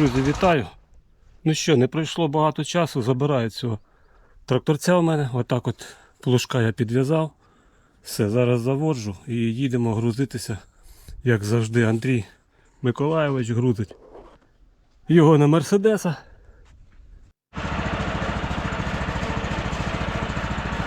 Друзі, вітаю. Ну що, не пройшло багато часу, забираю цього тракторця у мене. Отак от плужка я підв'язав. Все, зараз заводжу і їдемо грузитися, як завжди, Андрій Миколайович грузить його на Мерседеса.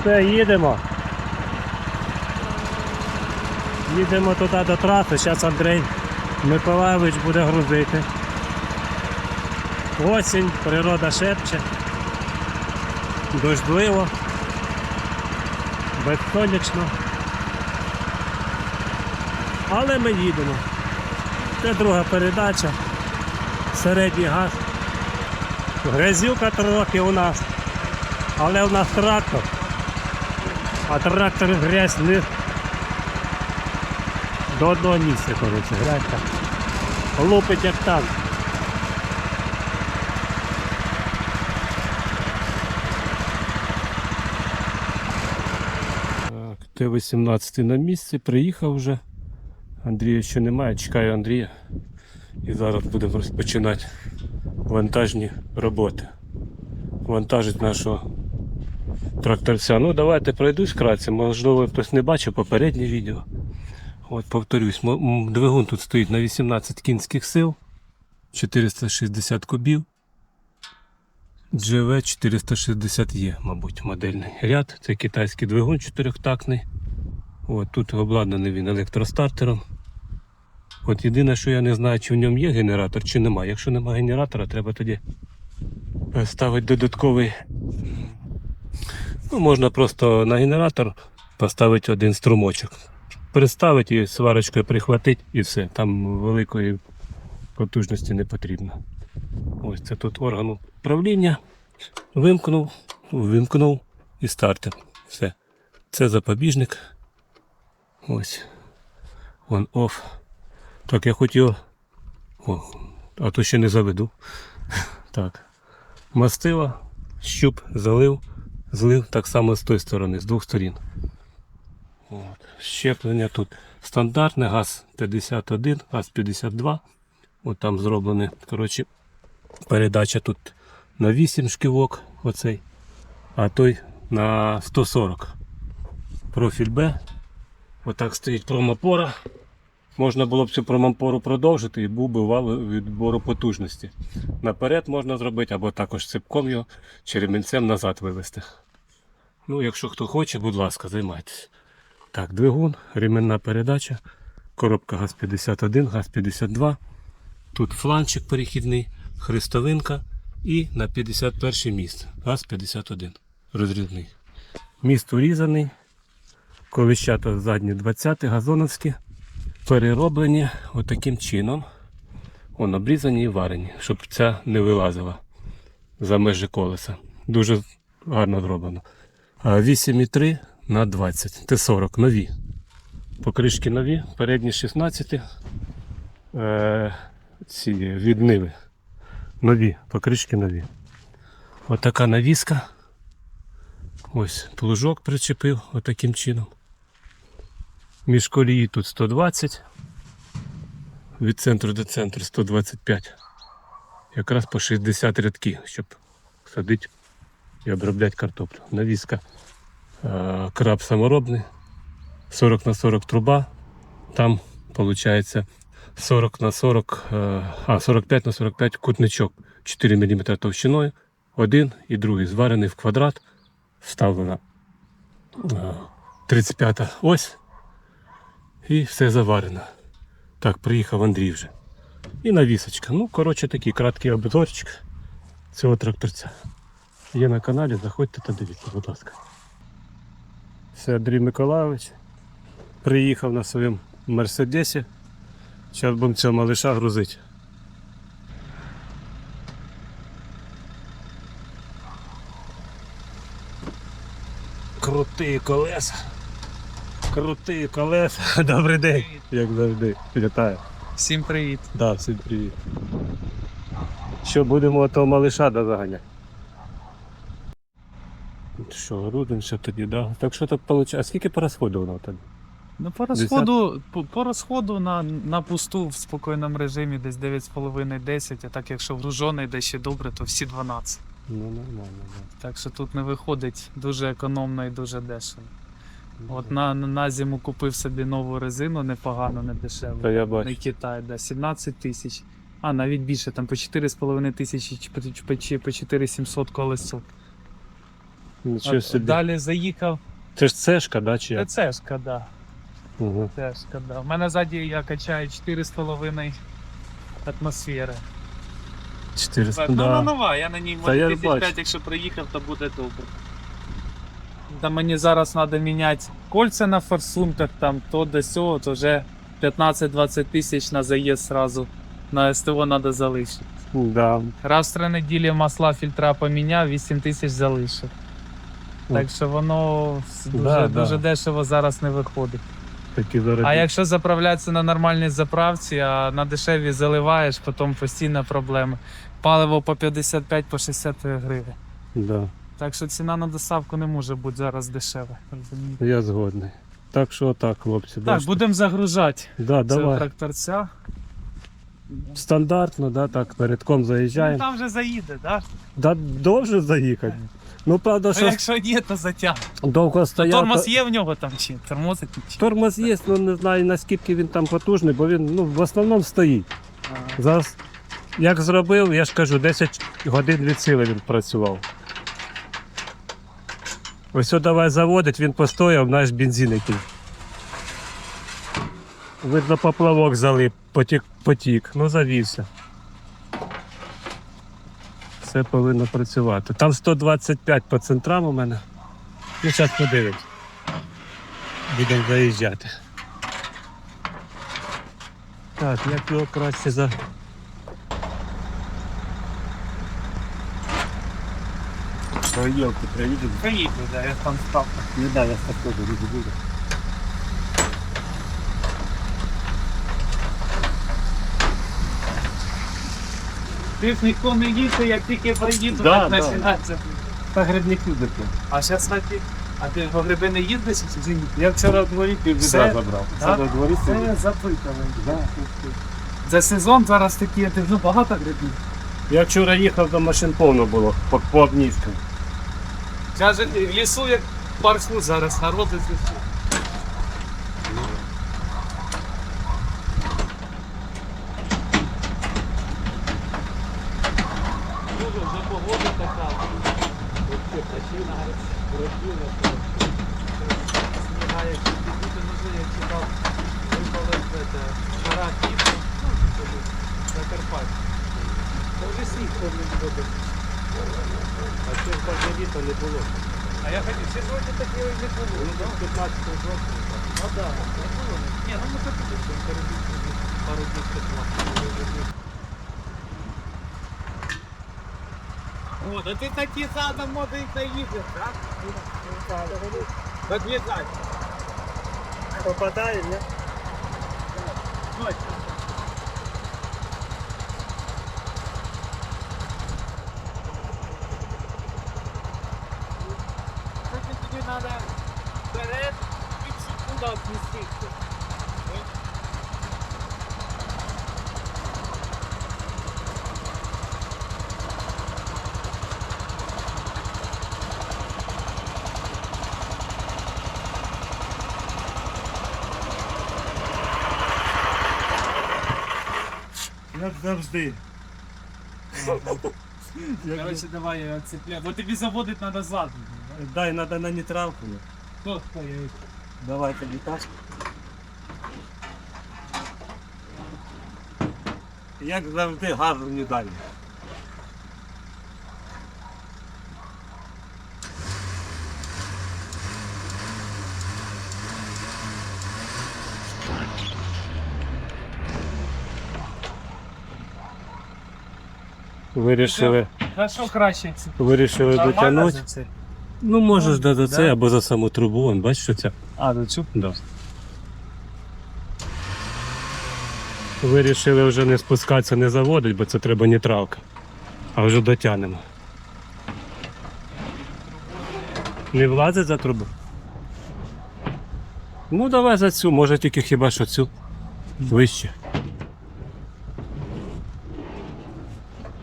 Все, їдемо. Їдемо туди до траси, зараз Андрій Миколайович буде грузити. Осінь, природа шепче, дождливо, безсонячно. Але ми їдемо. Це друга передача, середній газ. Грязюка трохи у нас, але у нас трактор. А трактор грязь не до одного місця, коротше, грязь так. Лупить як танк. Так, Т-18 на місці, приїхав вже. Андрія ще немає, чекаю Андрія. І зараз будемо розпочинати вантажні роботи. Вантажить нашого тракторця. Ну давайте пройдусь вкратце. Можливо, хтось не бачив попереднє відео. От повторюсь, двигун тут стоїть на 18 кінських сил, 460 кубів. GV 460E, мабуть, модельний ряд. Це китайський двигун чотирьохтактний. От тут обладнаний він електростартером. От єдине, що я не знаю, чи в ньому є генератор, чи немає. Якщо немає генератора, треба тоді е, ставити додатковий. Ну, можна просто на генератор поставити один струмочок. Приставити і сварочкою прихватити і все. Там великої потужності не потрібно. Ось це тут орган управління. Вимкнув, вимкнув і стартер. Все. Це запобіжник. Ось. Он оф. Так, я хоч його. О, а то ще не заведу. Так. Мастила, щуп, залив, злив так само з тої сторони, з двох сторін. От. Щеплення тут стандартне, газ 51, газ 52. От там зроблене. Коротше, передача тут на 8 шківок, оцей, а той на 140. Профіль Б. Отак стоїть промопора. Можна було б цю промопору продовжити і був би вал відбору потужності. Наперед можна зробити, або також ципком його чи ремінцем назад вивести. Ну, якщо хто хоче, будь ласка, займайтесь. Так, двигун, ремінна передача, коробка ГАЗ-51, ГАЗ-52. Тут фланчик перехідний, хрестовинка і на 51 місце. ГАЗ-51. Розрізний. Міст урізаний. Колищата задні 20 газоновські. Перероблені отаким чином. Он обрізані і варені, щоб ця не вилазила за межі колеса. Дуже гарно зроблено. 8,3 на 20. Т40 нові. Покришки нові, передні 16. Е, ці від. Нові, покришки нові. Отака навіска. Ось плужок причепив отаким чином. Між колії тут 120. Від центру до центру 125. Якраз по 60 рядки, щоб садити і обробляти картоплю. Навіска е, краб саморобний. 40 на 40 труба. Там виходить 40 на 40, е, а 45 на 45 кутничок 4 мм товщиною. Один і другий зварений в квадрат. Вставлена е, 35 ось. І все заварено. Так, приїхав Андрій вже. І навісочка. Ну, коротше, такий краткий обзорчик цього тракторця. Є на каналі, заходьте та дивіться, будь ласка. Це Андрій Миколайович. Приїхав на своєму Мерседесі. Зараз будемо цього малиша грузити. Крутий колеса. Крутий колеса. Добрий день. Як завжди. Вітаю. Всім привіт. Да, всім привіт. Що будемо того малиша да, заганяти? Що, грудимося тоді, да? Так що так виходить? А скільки по розходу воно там? Ну, по розходу, по, по розходу на, на пусту в спокійному режимі десь 9,5-10, а так якщо вгружений де ще добре, то всі 12. Ну нормально, да. Так що тут не виходить дуже економно і дуже дешево. Ну, От на, на зиму купив собі нову резину, непогано, не дешево. Та я На бачу. Китай, да, 17 тисяч. А, навіть більше, там по 4,5 тисячі чи по- по, по 4700 колесо. Нічого От собі. Далі заїхав. Це ж цешка, да, чи як? ТЦшка, да. Угу. ТЦшка, да. У мене ззаді я качаю 4,5 атмосфери. 400, Ну, вона да. нова, я на ній Та я може 1005, бачу. якщо приїхав, то буде добре. Та мені зараз треба міняти кольця на форсунках, там то до сього, то вже 15-20 тисяч на заїзд сразу. На СТО треба залишити. Да. Раз в три неділі масла фільтра поміняв, 8 тисяч залишив. Так що воно с- дуже, Да, да. дуже дешево зараз не виходить. Такі заробітки. А якщо заправлятися на нормальній заправці, а на дешеві заливаєш, потім постійна проблема. Паливо по 55 по 60 гривень. Да. Так що ціна на доставку не може бути зараз дешева. розумієте? Я згодний. Так що так, хлопці. Так, бачите. будемо загружати Да, цього давай. тракторця. Стандартно, да, так, передком Ну, заїжджаємо. там вже заїде, так? Да, довже заїхати. Ну, правда, Да? що Якщо ні, то затягне. довго стояти. Тормоз є в нього там чи тормозить чи. Тормоз є, але не знаю наскільки він там потужний, бо він ну, в основному стоїть. А, Зараз, як зробив, я ж кажу, 10 годин від сили він працював. Ось сюди давай заводить, він постояв, наш бензин який. Видно, поплавок залип, потік, потік, ну завівся. Все повинно працювати. Там 125 по центрам у мене. Ну, зараз подивимось. Будемо заїжджати. Так, як його краще за. Елки приїду. Поїду, да, я там став. Не да, я так теж не буду. Ти ж ніхто не їде, як тільки приїду, Да, так да. починається. Та грибник любите. А зараз на ті. А ти по гриби не їздиш чи ні? Я вчора в дворі Все? піввідра забрав. Да? Це на дворі Це сидів. запитано. Да. За сезон зараз такі, ти ну багато грибів. Я вчора їхав, до машин повно було, по, по обнівкам. Каже, в лісу як парку зараз, народ із лісу. Дуже вже погода така. Вообще качина, грозина. Сніга, як підійти, може, я читав, випали жара кіпу, ну, Закарпаття. Та вже сніг повний буде. А це ж так літо не було. А я хотів, ще сьогодні таке не було. Ну, там 15 жовтня. Ну да, не було. Ні, ну ми так і перебіг пару днів тепла. О, да ти такі задом може і заїдеш, так? Під'їжджай. Попадає, не? Точно. Тобі треба вперед і в секундах завжди. Короче, давай я цепляю. Вот тебе заводить надо зад. Дай, надо на нейтралку. Кто стоїть? Давай тобі так. Як завжди, газу не дай. Вирішили, А що краще? вирішили Нормально дотягнути. за це? Ну, можеш да, за да. це або за саму трубу, вон, бачиш, що це? А, до цю? Да. Вирішили вже не спускатися, не заводить, бо це треба нейтралка. А вже дотягнемо. Не влазить за трубу? Ну давай за цю, може тільки хіба що цю. Вище.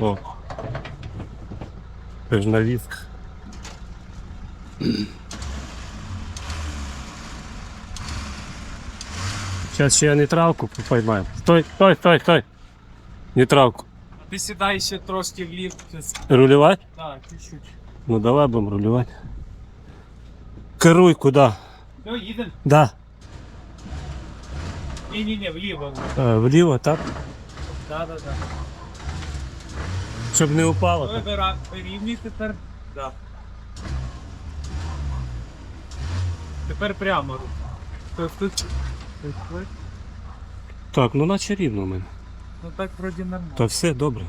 О. Це ж навіска. Зараз ще нейтралку поймаємо. Стой, стой, стой, стой. Нейтралку. Ти сідай ще трошки в ліфт. щас. Рулювати? Так, чуть-чуть. Ну давай будемо рулювати. Керуй куди? Ну, їдемо. Да. Ні-ні-ні, вліво. Е, вліво, так? Да-да-да. Щоб не упало. так. Вибира рівні тепер. Да. Тепер прямо. Тут, тут. тут, тут. Так, ну наче рівно в мене. Ну так вроді нормально. Та все добре.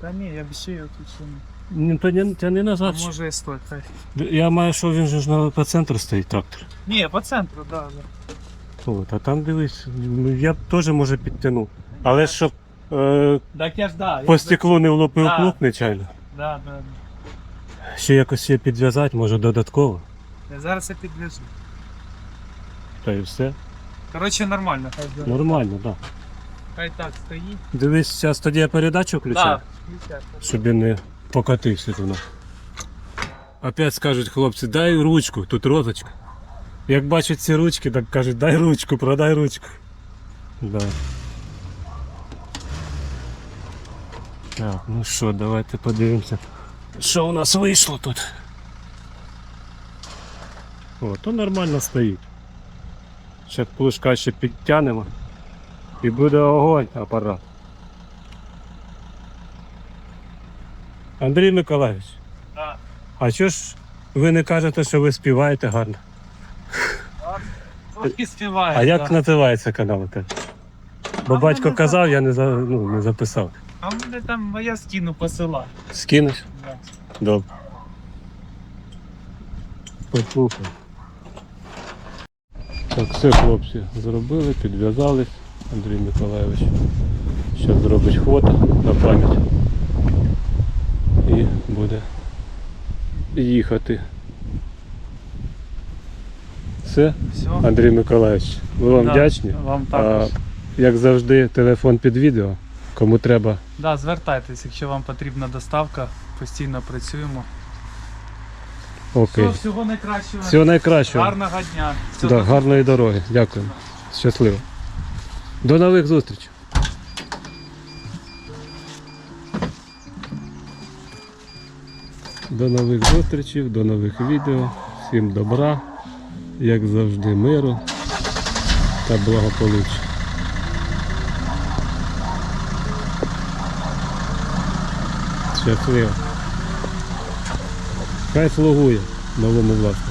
Та ні, я б ще його тут ще не. Ні, то не, тяни А назад. може і стой, хай. Я маю, що він же ж на по центру стоїть трактор. Ні, по центру, да, да. От, а там дивись, ну, я б теж може підтягнув. Але ж щоб е, Так я ж да. по стеклу не влупив Да. плуг нечайно. Да, да, Ще якось ще підв'язати, може додатково. Я зараз я підв'яжу. Та і все. Коротше, нормально, хай да. Нормально, так. Да. Хай так стоїть. Дивись, зараз тоді я передачу включаю. Да. включай. щоб він не покатився туди. Опять скажуть хлопці, дай ручку, тут розочка. Як бачать ці ручки, так кажуть, дай ручку, продай ручку. Да. Так, ну що, давайте подивимося. Що у нас вийшло тут? О, то нормально стоїть. Ще плужка ще підтягнемо. І буде огонь апарат. Андрій Миколаївич, Да. а що ж ви не кажете, що ви співаєте гарно? Трохи співає. А як називається канал? Бо А батько мене казав, я не, за, ну, не записав. А мене там моя скину посила. Скинеш? Да. Добре. Послухай. Так, все, хлопці, зробили, підв'язались. Андрій Миколаївич. Зараз зробить фото на пам'ять. І буде їхати. Все, Все. Андрій Миколаївич, ми вам Да, вдячні. Вам А, як завжди, телефон під відео. Кому треба, Да, звертайтесь, якщо вам потрібна доставка, постійно працюємо. окей. Все, всього найкращого. Всього найкращого. Гарного дня. Все, Да, гарної дороги. Дякую. Щасливо. До нових зустрічей. До нових зустрічей, до нових відео. Всім добра, як завжди, миру та благополуччя. Щасливо. Хай слугує новому власнику.